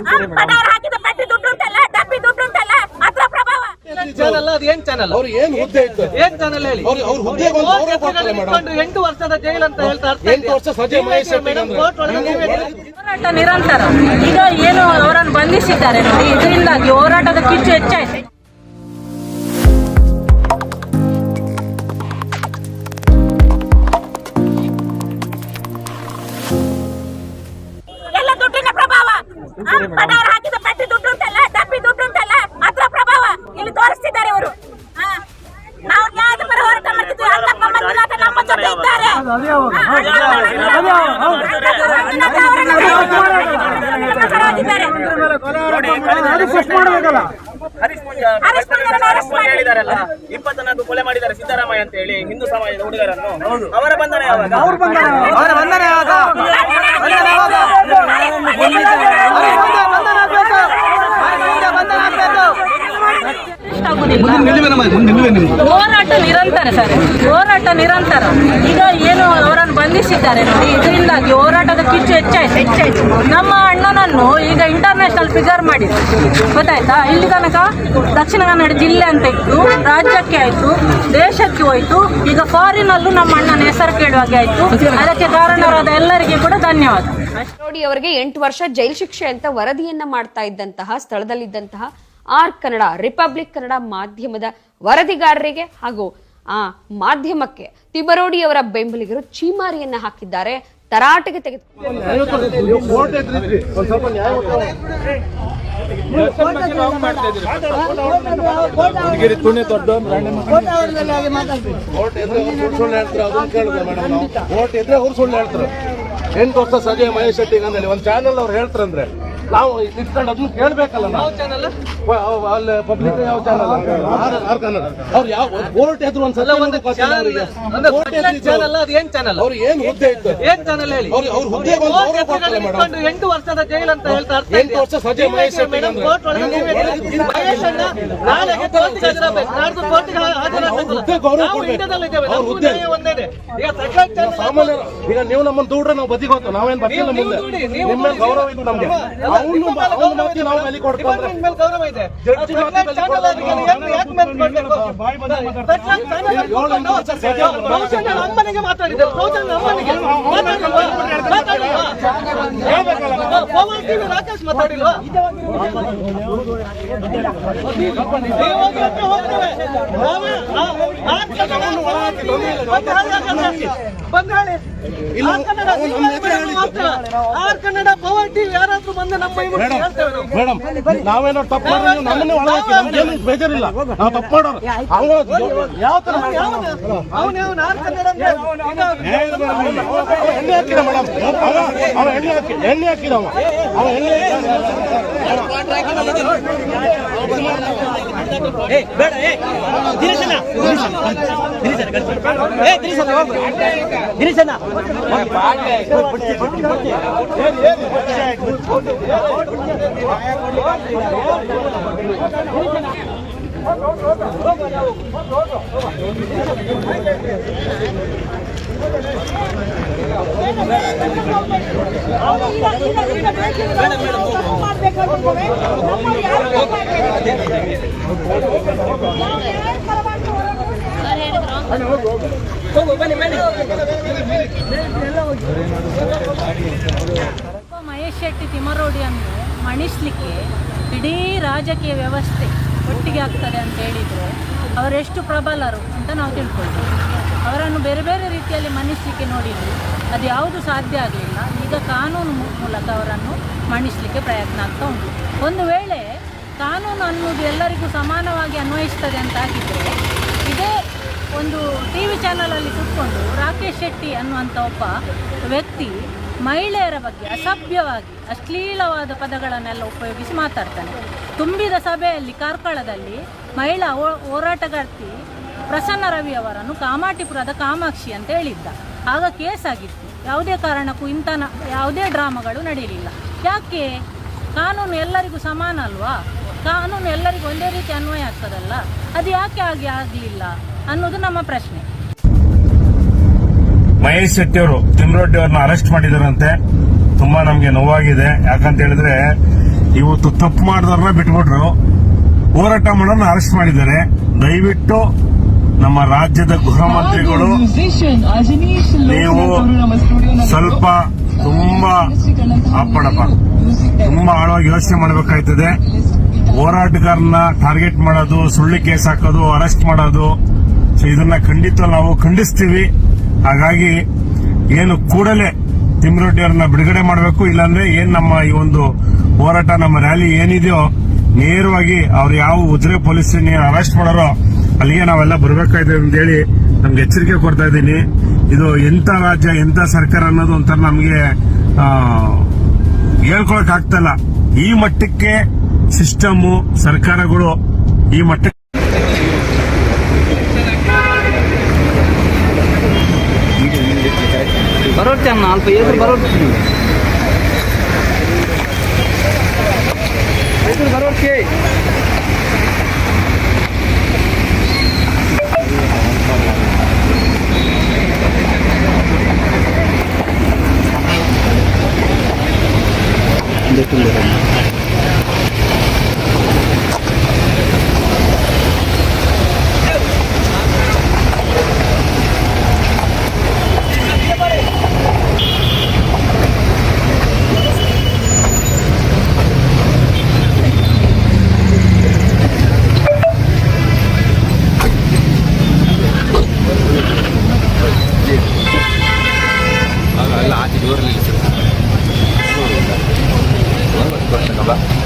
ಬಡವರು ಹಾಕಿದ ಪಟ್ಟಿ ದುಡ್ಡು ಅಂತಲ್ಲ ಡಬ್ಬಿ ದುಡ್ಡು ಅಂತಲ್ಲ ಅದ್ರ ಪ್ರಭಾವ. ಚಾನಲ್ ಅದು ಏನ್ ಚಾನಲ್ ಅವ್ರು ಏನ್ ಹುದ್ದೆ ಇತ್ತು ಏನ್ ಚಾನಲ್ ಹೇಳಿ? ಅವ್ರು ಅವ್ರ ಹುದ್ದೆಗೆ ಒಂದು ಗೌರವ ಕೊಡ್ತಾರೆ ಮೇಡಮ್ ಎಂಟು ವರ್ಷದ ಜೈಲ್ ಅಂತ ಹೇಳ್ತಾ ಅರ್ಥ ಎಂಟು ವರ್ಷ ಸಜೆ ಮಹೇಶ್ ಶೆಟ್ಟಿ ಮೇಡಮ್ ಕೋರ್ಟ್ ಒಳಗೆ ನೀವೇ ಹೋರಾಟ ನಿರಂತರ. ಈಗ ಏನು ಅವರನ್ನು ಬಂಧಿಸಿದ್ದಾರೆ ನೋಡಿ ಇದರಿಂದಾಗಿ ಹೋರಾಟದ ಕಿಚ್ಚು ಹೆಚ್ಚಾಯ್ತು. ಬಡವರು ಹಾಕಿದ ಪಟ್ಟಿ ದುಡ್ಡು ಉಂಟಲ್ಲ ಡಬ್ಬಿ ದುಡ್ಡು ಉಂಟಲ್ಲ ಅದ್ರ ಪ್ರಭಾವ ಇಲ್ಲಿ ತೋರಿಸ್ತಿದ್ದಾರೆ ಇವರು. ನಾವು ಪರ ಹೋರಾಟ ಮಾಡ್ತಿದ್ವಿ ಅಲ್ಲಪ್ಪ ಮಂಜುನಾಥ ನಮ್ಮ ಜೊತೆ ಇದ್ದಾರೆ. ಆ, ಮಂಜುನಾಥ ಅವರನ್ನ ಪರವಾಗಿದ್ದಾರೆ. ಹರೀಶ್ ಮಾಡಿ. ಹೇಳಿದಾರಲ್ಲ ಇಪ್ಪತ್ತನಾಲ್ಕು ಕೊಲೆ ಮಾಡಿದ್ದಾರೆ ಸಿದ್ದರಾಮಯ್ಯ ಅಂತ ಹೇಳಿ ಹಿಂದೂ ಸಮಾಜದ ಹುಡುಗರನ್ನು. ಅವರ ಬಂಧನ ಯಾವಾಗ? ಅವರ ಬಂಧನ ಯಾವಾಗ ಬಂಧನ ಯಾವಾಗ ಅವರಿಗೆ ಮುಂದೆ ಬಂಧನ ಆಗ್ಬೇಕು ಅವರಿಗೆ ಮುಂದೆ ಬಂಧನ ಆಗ್ಬೇಕು ಆಗುದಿಲ್ಲ. ಹೋರಾಟ ನಿರಂತರ ಸರ್. ಹೋರಾಟ ನಿರಂತರ. ಈಗ ಏನು ಅವರನ್ನು ಬಂಧಿಸಿದ್ದಾರೆ ನೋಡಿ ಇದರಿಂದಾಗಿ ಹೋರಾಟದ ಕಿಚ್ಚು ಹೆಚ್ಚಾಯ್ತು. ಹೆಚ್ಚಾಯ್ತು. ನಮ್ಮ ಅಣ್ಣನನ್ನು ಈಗ ಇಂಟರ್ನ್ಯಾಷನಲ್ ಫಿಗರ್ ಮಾಡಿದ್ರು. ಗೊತ್ತಾಯ್ತಾ? ಇಲ್ಲಿ ತನಕ ದಕ್ಷಿಣ ಕನ್ನಡ ಜಿಲ್ಲೆ ಅಂತ ಇತ್ತು ರಾಜ್ಯಕ್ಕೆ ಆಯ್ತು ದೇಶಕ್ಕೆ ಹೋಯ್ತು. ಈಗ ಫಾರಿನ್ ಅಲ್ಲೂ ನಮ್ಮ ಅಣ್ಣನ ಹೆಸರು ಕೇಳುವಾಗೆ ಆಯ್ತು. ಅದಕ್ಕೆ ಕಾರಣರಾದ ಎಲ್ಲರಿಗೆ ಕೂಡ ಧನ್ಯವಾದ. ನೋಡಿ ಅವರಿಗೆ ಎಂಟು ವರ್ಷ ಜೈಲು ಶಿಕ್ಷೆ ಅಂತ ವರದಿಯನ್ನ ಮಾಡ್ತಾ ಇದ್ದಂತಹ ಸ್ಥಳದಲ್ಲಿದ್ದಂತಹ ಆರ್ ಕನ್ನಡ ರಿಪಬ್ಲಿಕ್ ಕನ್ನಡ ಮಾಧ್ಯಮದ ವರದಿಗಾರರಿಗೆ ಹಾಗೂ ಆ ಮಾಧ್ಯಮಕ್ಕೆ ತಿಬರೋಡಿ ಅವರ ಬೆಂಬಲಿಗರು ಚೀಮಾರಿಯನ್ನ ಹಾಕಿದ್ದಾರೆ. ತರಾಟೆಗೆ ತೆಗೆದು ಎಂಟು ವರ್ಷ ಸಜೆ ಮಹೇಶ್ ಶೆಟ್ಟಿ ಒಂದ್ ಚಾನಲ್ ಅವ್ರು ಹೇಳ್ತಾರಂದ್ರೆ ನಾವು ನಿಂತ್ಕೊಂಡು ಅದನ್ನು ಕೇಳಬೇಕಲ್ಲ ಅಲ್ಲಿ ಪಬ್ಲಿಕ್ ಯಾವ ಚಾನಲ್ ಆರ್ ಕನ್ನಡ ಅವ್ರು ಯಾವ ಕೋರ್ಟ್ ಎದುರು ಒಂದ್ ಸಲ ಒಂದು ಏನ್ ಚಾನಲ್ ಅವ್ರು ಏನ್ ಹುದ್ದೆ ಇತ್ತು ಏನ್ ಚಾನಲ್ ಹೇಳಿ? ಅವ್ರು ಮೇಡಮ್ ಎಂಟು ವರ್ಷದ ಜೈಲ್ ಅಂತ ಹೇಳ್ತಾ ಎಂಟು ವರ್ಷ ಸಜೆ ಮಹೇಶ್ ಮೇಡಮ್ ಕೋರ್ಟ್ ಒಳಗೆ ನೀವೇ ಮಹೇಶ್ ಅಣ್ಣ ನಾಳೆಗೆ ಕೋರ್ಟ್ಗೆ ಹಾಜರಾಗಬೇಕು. ನಾಡ್ದು ಕೋರ್ಟ್ಗೆ ಹಾಜರಾಗಬೇಕು. ಹುದ್ದೆ ಗೌರವ ನಾವು ಕೊಡ್ಬೇಕು. ಇಂಡಿಯಾದಲ್ಲಿದ್ದೇವೆ ನಮ್ಮ ಹುದ್ದೆ. ಹುದ್ದೆ ಒಂದೇನೆ. ಈಗ ಚಾನಲ್ ಸಾಮಾನ್ಯ ಈಗ ನೀವು ನಮ್ಮನ್ನು ದೂಡ್ರೆ ನಾವು ಬದಿಗೆ ಹೋಗ್ತೇವೆ. ನಾವೇನ್ ಬರ್ತಿಲ್ಲ ಮುಂದೆ? ನಿಮ್ಮ ಗೌರವ ಇದು ನಮ್ಗೆ. ಅಮ್ಮನಿಗೆ ರಾಕೇಶ್ ಮಾತಾಡಿಲ್ವಾ? ಹೋಗ್ತೇವೆ. ಕನ್ನಡ. ಇಲ್ಲ, ಆ ಕನ್ನಡ ಪವರ್ ಟಿವಿ ಯಾರಾದ್ರೂ ಬಂದು ನಮ್ಮ ಮೇಡಮ್ ನಾವೇನೋ ತಪ್ಪು ಮಾಡಿದ್ರೆ ನೀವು ಒಳಗಾಕಿ ಒಳ ಹಾಕಿ ನಮ್ಗೇನು ಬೇಜಾರಿಲ್ಲ. ನಾವು ತಪ್ಪು ಮಾಡೋರು. ಅವ ಯಾವ ತರ ಅವನು ಯಾವನು? ಅವನು ಯಾವನು? ಆ ಕನ್ನಡ ಎಣ್ಣೆ ಇದು- ಅವ ಎಣ್ಣೆ ಹಾಕಿದ ಮೇಡಮ್ ಅವ ಅವ ಎಣ್ಣೆ ಹಾಕಿ ಎಣ್ಣೆ ಹಾಕಿದ ಅವ ಅವ ಎಣ್ಣೆ ಮಹೇಶ್ ಶೆಟ್ಟಿ ತಿಮರೋಡಿ ಅಂದ್ರೆ ಮಣಿಸ್ಲಿಕ್ಕೆ ಇಡೀ ರಾಜಕೀಯ ವ್ಯವಸ್ಥೆ ಒಟ್ಟಿಗೆ ಆಗ್ತದೆ ಅಂತ ಹೇಳಿದರೆ ಅವರೆಷ್ಟು ಪ್ರಬಲರು ಅಂತ ನಾವು ತಿಳ್ಕೊಳ್ತೀವಿ. ಅವರನ್ನು ಬೇರೆ ಬೇರೆ ರೀತಿಯಲ್ಲಿ ಮಣಿಸ್ಲಿಕ್ಕೆ ನೋಡಿದ್ವಿ ಅದು ಯಾವುದು ಸಾಧ್ಯ ಆಗಲಿಲ್ಲ. ಈಗ ಕಾನೂನು ಮೂಲಕ ಅವರನ್ನು ಮಣಿಸ್ಲಿಕ್ಕೆ ಪ್ರಯತ್ನ ಆಗ್ತಾ ಉಂಟು. ಒಂದು ವೇಳೆ ಕಾನೂನು ಅನ್ನೋದು ಎಲ್ಲರಿಗೂ ಸಮಾನವಾಗಿ ಅನ್ವಯಿಸ್ತದೆ ಅಂತ ಆಗಿದ್ದರೆ ಇದೇ ಒಂದು ಟಿ ವಿ ಚಾನಲಲ್ಲಿ ಕುತ್ಕೊಂಡು ರಾಕೇಶ್ ಶೆಟ್ಟಿ ಅನ್ನುವಂಥ ಒಬ್ಬ ವ್ಯಕ್ತಿ ಮಹಿಳೆಯರ ಬಗ್ಗೆ ಅಸಭ್ಯವಾಗಿ ಅಶ್ಲೀಲವಾದ ಪದಗಳನ್ನೆಲ್ಲ ಉಪಯೋಗಿಸಿ ಮಾತಾಡ್ತಾನೆ. ತುಂಬಿದ ಸಭೆಯಲ್ಲಿ ಕಾರ್ಕಳದಲ್ಲಿ ಮಹಿಳಾ ಹೋರಾಟಗಾರ್ತಿ ಪ್ರಸನ್ನ ರವಿ ಅವರನ್ನು ಕಾಮಾಟಿಪುರದ ಕಾಮಾಕ್ಷಿ ಅಂತ ಹೇಳಿದ್ದ. ಆಗ ಕೇಸ್ ಆಗಿತ್ತು. ಯಾವುದೇ ಕಾರಣಕ್ಕೂ ಇಂಥ ಯಾವುದೇ ಡ್ರಾಮಾಗಳು ನಡೆಯಲಿಲ್ಲ ಯಾಕೆ? ಕಾನೂನು ಎಲ್ಲರಿಗೂ ಸಮಾನ ಅಲ್ವಾ? ಕಾನೂನು ಎಲ್ಲರಿಗೂ ಒಂದೇ ರೀತಿ ಅನ್ವಯ ಆಗ್ತದಲ್ಲ? ಅದು ಯಾಕೆ ಆಗಿ ಆಗಲಿಲ್ಲ ಅನ್ನೋದು ನಮ್ಮ ಪ್ರಶ್ನೆ. ಮಹೇಶ್ ಶೆಟ್ಟಿ ಅವರು ತಿಮ್ರೊಡ್ಡಿ ಅವ್ರನ್ನ ಅರೆಸ್ಟ್ ಮಾಡಿದಾರಂತೆ ತುಂಬಾ ನಮ್ಗೆ ನೋವಾಗಿದೆ. ಯಾಕಂತ ಹೇಳಿದ್ರೆ ಇವತ್ತು ತಪ್ಪು ಮಾಡಿದವ್ರನ್ನ ಬಿಟ್ಬಿಟ್ರು. ಹೋರಾಟ ಮಾಡೋರ್ನ ಅರೆಸ್ಟ್ ಮಾಡಿದ್ದಾರೆ. ದಯವಿಟ್ಟು ನಮ್ಮ ರಾಜ್ಯದ ಗೃಹ ಮಂತ್ರಿಗಳು ನೀವು ಸ್ವಲ್ಪ ತುಂಬಾ ಅಪ್ಪಣಪ್ಪ ತುಂಬಾ ಆಳವಾಗಿ ಯೋಚನೆ ಮಾಡಬೇಕಾಯ್ತದೆ. ಹೋರಾಟಗಾರನ್ನ ಟಾರ್ಗೆಟ್ ಮಾಡೋದು, ಸುಳ್ಳು ಕೇಸ್ ಹಾಕೋದು ಅರೆಸ್ಟ್ ಮಾಡೋದು ಸೊ ಇದನ್ನ ಖಂಡಿತ ನಾವು ಖಂಡಿಸ್ತೀವಿ. ಹಾಗಾಗಿ ಏನು ಕೂಡಲೇ ತಿಮ್ರೊಡ್ಡಿ ಅವ್ರನ್ನ ಬಿಡುಗಡೆ ಮಾಡಬೇಕು, ಇಲ್ಲಾಂದ್ರೆ ಏನ್ ನಮ್ಮ ಈ ಒಂದು ಹೋರಾಟ, ನಮ್ಮ ರ್ಯಾಲಿ ಏನಿದೆಯೋ, ನೇರವಾಗಿ ಅವ್ರು ಯಾವ ಉಜಿರೆ ಪೊಲೀಸ್ ಅರೆಸ್ಟ್ ಮಾಡೋರೋ, ಅಲ್ಲಿಗೆ ನಾವೆಲ್ಲ ಬರಬೇಕಾಯ್ತು ಅಂತ ಹೇಳಿ ನಮ್ಗೆ ಎಚ್ಚರಿಕೆ ಕೊಡ್ತಾ ಇದ್ದೀನಿ. ಇದು ಎಂತ ರಾಜ್ಯ, ಎಂತ ಸರ್ಕಾರ ಅನ್ನೋದು ಒಂಥರ ನಮಗೆ ಹೇಳ್ಕೊಳಕ್ ಆಗ್ತಲ್ಲ ಈ ಮಟ್ಟಕ್ಕೆ ಸಿಸ್ಟಮ್ ಸರ್ಕಾರಗಳು ಈ ಮಟ್ಟಕ್ಕೆ ಬರೋಕ್ಕೆ ಅಣ್ಣ ಅಲ್ಪ ಎದುರು ಬರೋರ್ತಿ. ಎದುರು de tu lugar. nada.